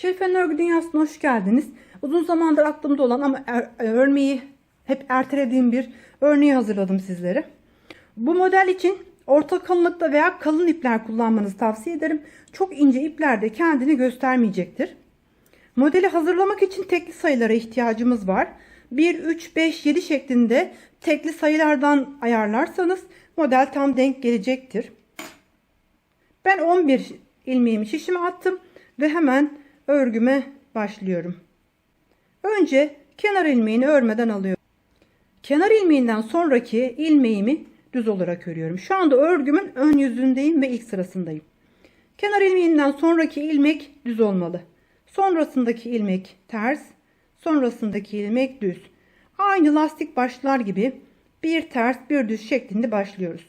Şerifen Örgü Dünyası'na hoş geldiniz. Uzun zamandır aklımda olan ama er- örmeyi hep ertelediğim bir örneği hazırladım sizlere. Bu model için orta kalınlıkta veya kalın ipler kullanmanızı tavsiye ederim. Çok ince ipler de kendini göstermeyecektir. Modeli hazırlamak için tekli sayılara ihtiyacımız var. 1, 3, 5, 7 şeklinde tekli sayılardan ayarlarsanız model tam denk gelecektir. Ben 11 ilmeğimi şişime attım ve hemen örgüme başlıyorum. Önce kenar ilmeğini örmeden alıyorum. Kenar ilmeğinden sonraki ilmeğimi düz olarak örüyorum. Şu anda örgümün ön yüzündeyim ve ilk sırasındayım. Kenar ilmeğinden sonraki ilmek düz olmalı. Sonrasındaki ilmek ters, sonrasındaki ilmek düz. Aynı lastik başlar gibi bir ters bir düz şeklinde başlıyoruz.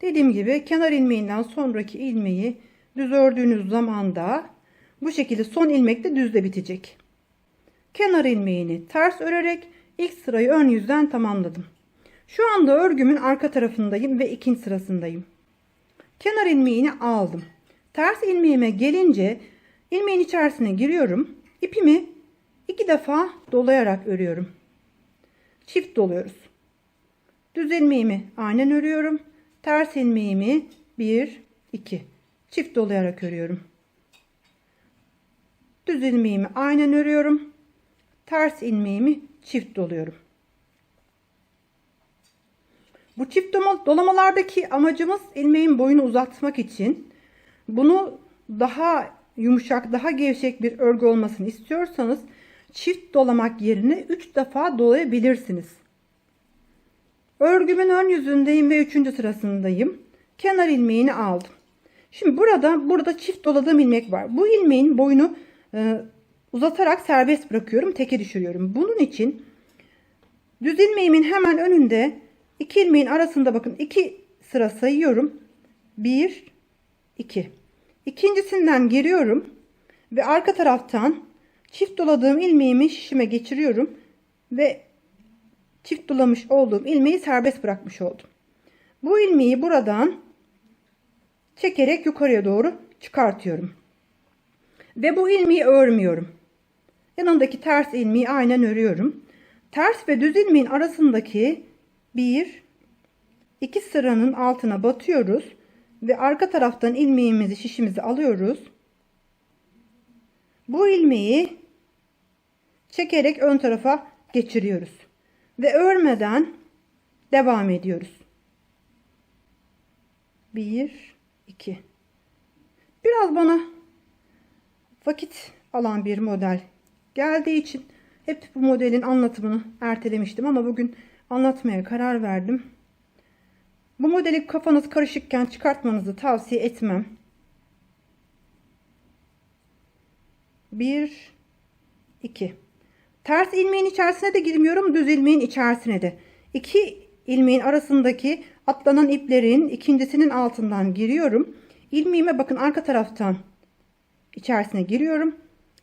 Dediğim gibi kenar ilmeğinden sonraki ilmeği düz ördüğünüz zaman da bu şekilde son ilmek de düzle bitecek. Kenar ilmeğini ters örerek ilk sırayı ön yüzden tamamladım. Şu anda örgümün arka tarafındayım ve ikinci sırasındayım. Kenar ilmeğini aldım. Ters ilmeğime gelince ilmeğin içerisine giriyorum. İpimi iki defa dolayarak örüyorum. Çift doluyoruz. Düz ilmeğimi aynen örüyorum. Ters ilmeğimi 1 2 çift dolayarak örüyorum. Düz ilmeğimi aynen örüyorum. Ters ilmeğimi çift doluyorum. Bu çift dolamalardaki amacımız ilmeğin boyunu uzatmak için. Bunu daha yumuşak, daha gevşek bir örgü olmasını istiyorsanız çift dolamak yerine 3 defa dolayabilirsiniz. Örgümün ön yüzündeyim ve 3. sırasındayım. Kenar ilmeğini aldım. Şimdi burada burada çift doladığım ilmek var. Bu ilmeğin boyunu e, uzatarak serbest bırakıyorum. Teke düşürüyorum. Bunun için düz ilmeğimin hemen önünde iki ilmeğin arasında bakın iki sıra sayıyorum. 1 2 İkincisinden giriyorum ve arka taraftan çift doladığım ilmeğimi şişime geçiriyorum ve çift dolamış olduğum ilmeği serbest bırakmış oldum. Bu ilmeği buradan çekerek yukarıya doğru çıkartıyorum. Ve bu ilmeği örmüyorum. Yanındaki ters ilmeği aynen örüyorum. Ters ve düz ilmeğin arasındaki bir iki sıranın altına batıyoruz ve arka taraftan ilmeğimizi şişimizi alıyoruz. Bu ilmeği çekerek ön tarafa geçiriyoruz ve örmeden devam ediyoruz. 1 2 Biraz bana vakit alan bir model geldiği için hep bu modelin anlatımını ertelemiştim ama bugün anlatmaya karar verdim. Bu modeli kafanız karışıkken çıkartmanızı tavsiye etmem. 1 2 Ters ilmeğin içerisine de girmiyorum, düz ilmeğin içerisine de. İki ilmeğin arasındaki atlanan iplerin ikincisinin altından giriyorum. İlmeğime bakın arka taraftan içerisine giriyorum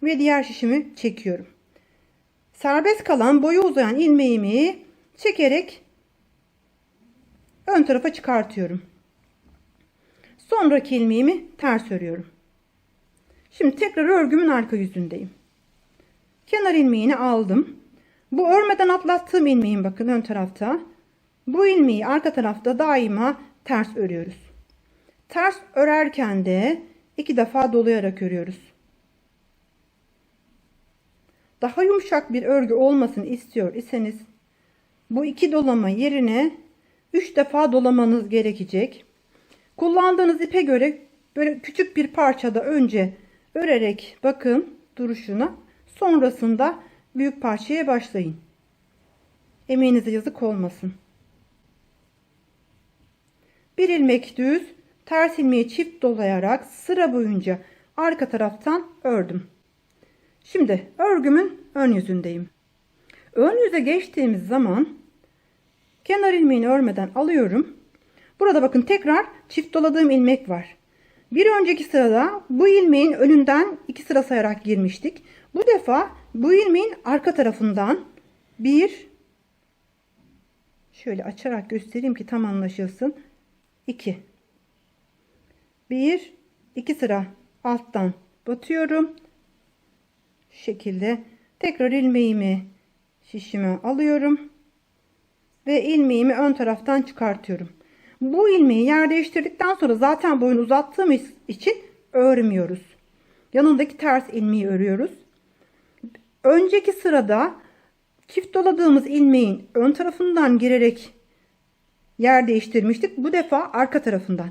ve diğer şişimi çekiyorum. Serbest kalan boyu uzayan ilmeğimi çekerek ön tarafa çıkartıyorum. Sonraki ilmeğimi ters örüyorum. Şimdi tekrar örgümün arka yüzündeyim. Kenar ilmeğini aldım. Bu örmeden atlattığım ilmeğin bakın ön tarafta. Bu ilmeği arka tarafta daima ters örüyoruz. Ters örerken de iki defa dolayarak örüyoruz. Daha yumuşak bir örgü olmasını istiyor iseniz bu iki dolama yerine 3 defa dolamanız gerekecek. Kullandığınız ipe göre böyle küçük bir parçada önce örerek bakın duruşuna. Sonrasında büyük parçaya başlayın. Emeğinize yazık olmasın. Bir ilmek düz, ters ilmeği çift dolayarak sıra boyunca arka taraftan ördüm. Şimdi örgümün ön yüzündeyim. Ön yüze geçtiğimiz zaman kenar ilmeğini örmeden alıyorum. Burada bakın tekrar çift doladığım ilmek var. Bir önceki sırada bu ilmeğin önünden iki sıra sayarak girmiştik. Bu defa bu ilmeğin arka tarafından bir şöyle açarak göstereyim ki tam anlaşılsın. 2 1 2 sıra alttan batıyorum. Şu şekilde tekrar ilmeğimi şişime alıyorum ve ilmeğimi ön taraftan çıkartıyorum. Bu ilmeği yer değiştirdikten sonra zaten boyunu uzattığımız için örmüyoruz. Yanındaki ters ilmeği örüyoruz. Önceki sırada çift doladığımız ilmeğin ön tarafından girerek yer değiştirmiştik. Bu defa arka tarafından.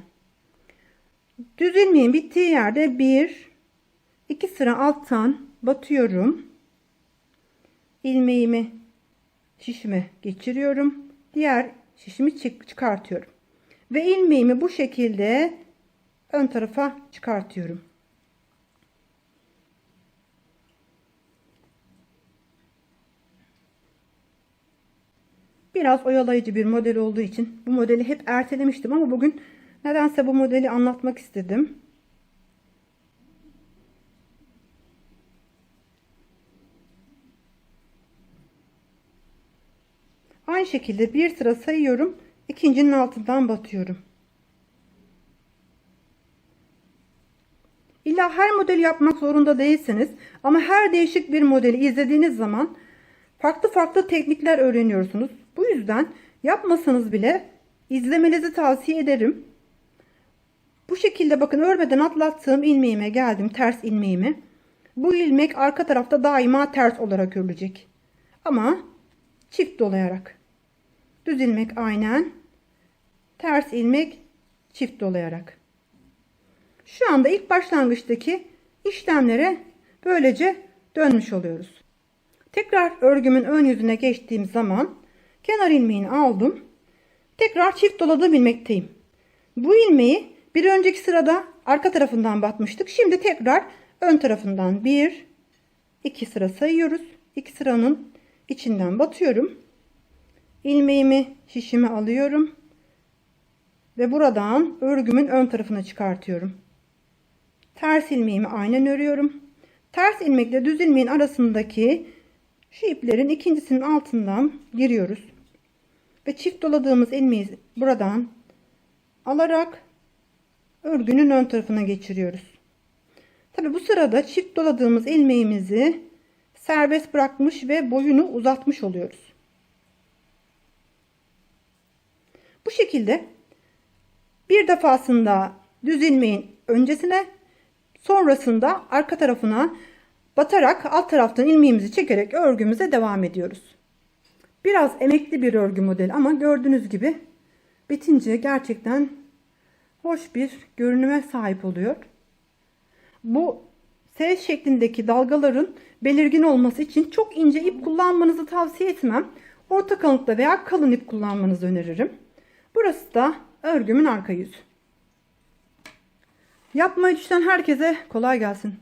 Düz ilmeğin bittiği yerde bir, iki sıra alttan batıyorum. ilmeğimi şişime geçiriyorum. Diğer şişimi çık çıkartıyorum. Ve ilmeğimi bu şekilde ön tarafa çıkartıyorum. Biraz oyalayıcı bir model olduğu için bu modeli hep ertelemiştim ama bugün nedense bu modeli anlatmak istedim. Aynı şekilde bir sıra sayıyorum. ikincinin altından batıyorum. İlla her modeli yapmak zorunda değilsiniz. Ama her değişik bir modeli izlediğiniz zaman farklı farklı teknikler öğreniyorsunuz. Bu yüzden yapmasanız bile izlemenizi tavsiye ederim. Bu şekilde bakın örmeden atlattığım ilmeğime geldim. Ters ilmeğimi. Bu ilmek arka tarafta daima ters olarak örülecek. Ama çift dolayarak. Düz ilmek aynen. Ters ilmek çift dolayarak. Şu anda ilk başlangıçtaki işlemlere böylece dönmüş oluyoruz. Tekrar örgümün ön yüzüne geçtiğim zaman kenar ilmeğini aldım. Tekrar çift doladığım ilmekteyim. Bu ilmeği bir önceki sırada arka tarafından batmıştık. Şimdi tekrar ön tarafından bir, iki sıra sayıyoruz. İki sıranın içinden batıyorum. İlmeğimi şişime alıyorum. Ve buradan örgümün ön tarafına çıkartıyorum. Ters ilmeğimi aynen örüyorum. Ters ilmekle düz ilmeğin arasındaki şu iplerin ikincisinin altından giriyoruz. Ve çift doladığımız ilmeği buradan alarak örgünün ön tarafına geçiriyoruz. Tabi bu sırada çift doladığımız ilmeğimizi serbest bırakmış ve boyunu uzatmış oluyoruz. Bu şekilde bir defasında düz ilmeğin öncesine sonrasında arka tarafına batarak alt taraftan ilmeğimizi çekerek örgümüze devam ediyoruz. Biraz emekli bir örgü modeli ama gördüğünüz gibi bitince gerçekten hoş bir görünüme sahip oluyor. Bu S şeklindeki dalgaların belirgin olması için çok ince ip kullanmanızı tavsiye etmem. Orta kalınlıkta veya kalın ip kullanmanızı öneririm. Burası da örgümün arka yüzü. Yapmayı düşünen herkese kolay gelsin.